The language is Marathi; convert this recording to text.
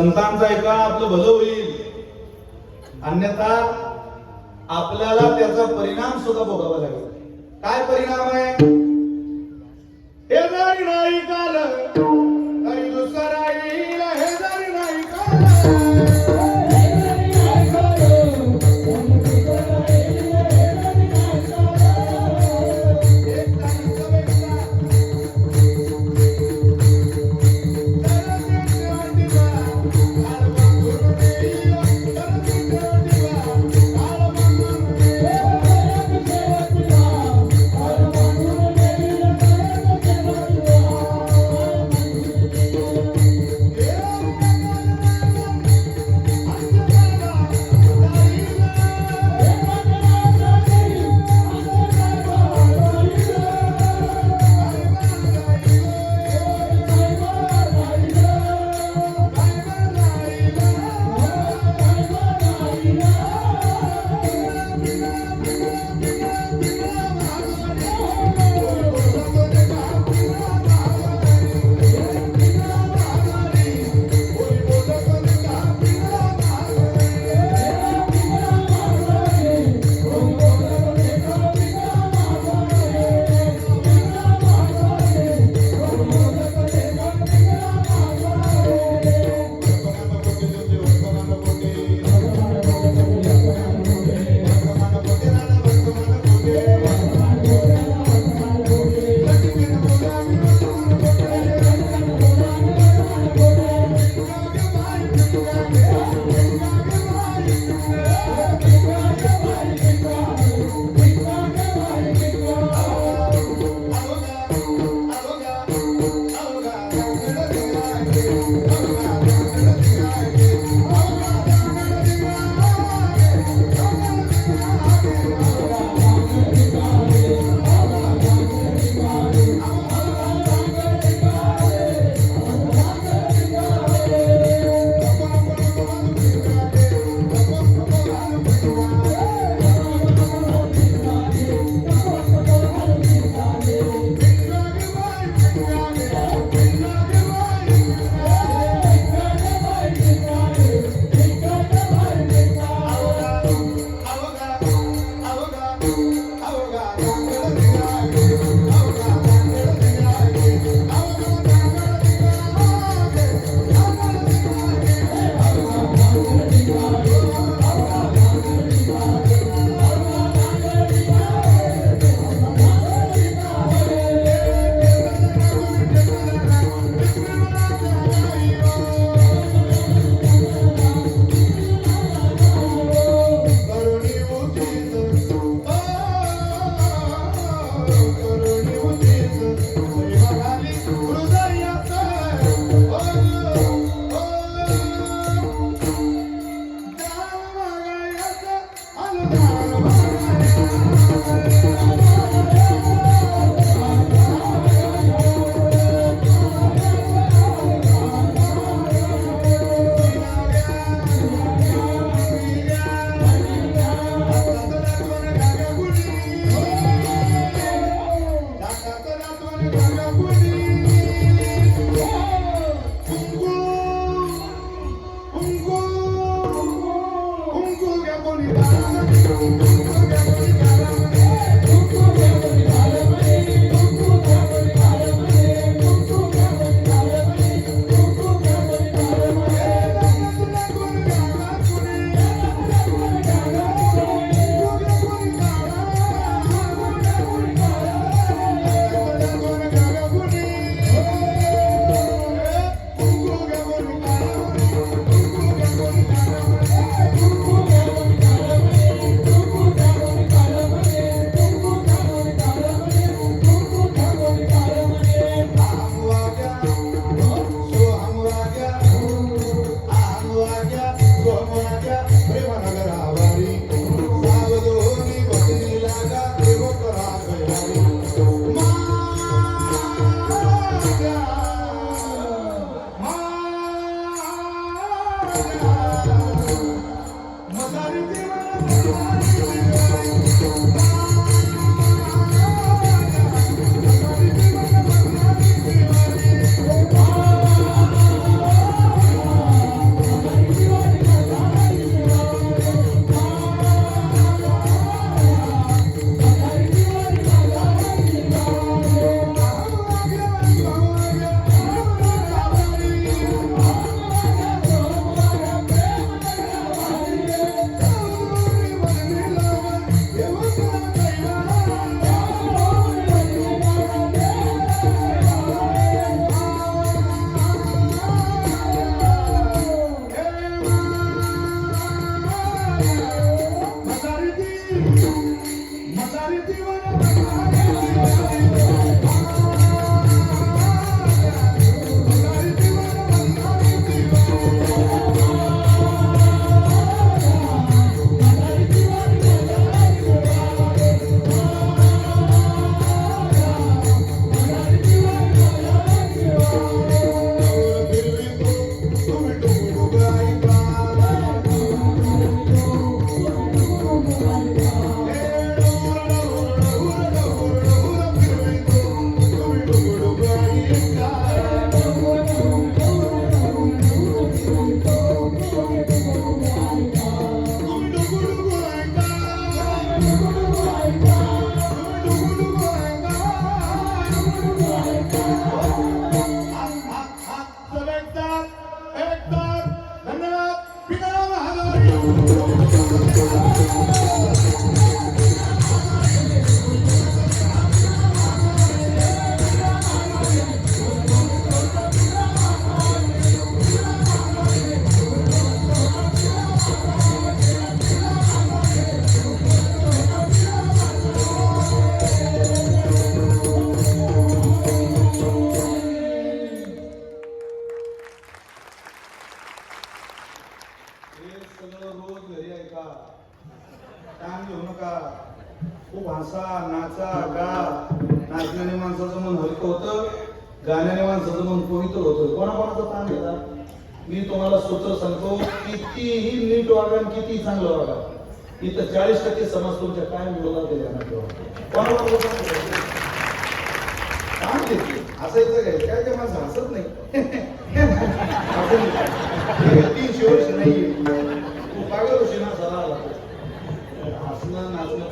संतांचा ऐका आपलं भलं होईल. अन्यथा आपल्याला त्याचा परिणाम सुद्धा भोगावा लागेल. काय परिणाम आहे? हे नाही काल Thank you. Thank you. गाण्याने माणसाचं मन पवित्र होतं. कोणाकोणाचा ताण घेता मी तुम्हाला स्वच्छ सांगतो कितीही नीट वागा कितीही चांगलं वागा इथं चाळीस टक्के समाज तुमच्या काय मुलाला ते. काम असं असायचं काय काय काय माणसं हसत नाही. तीनशे नाही. तू पागल वर्षी ना झाला हसणं नाचणं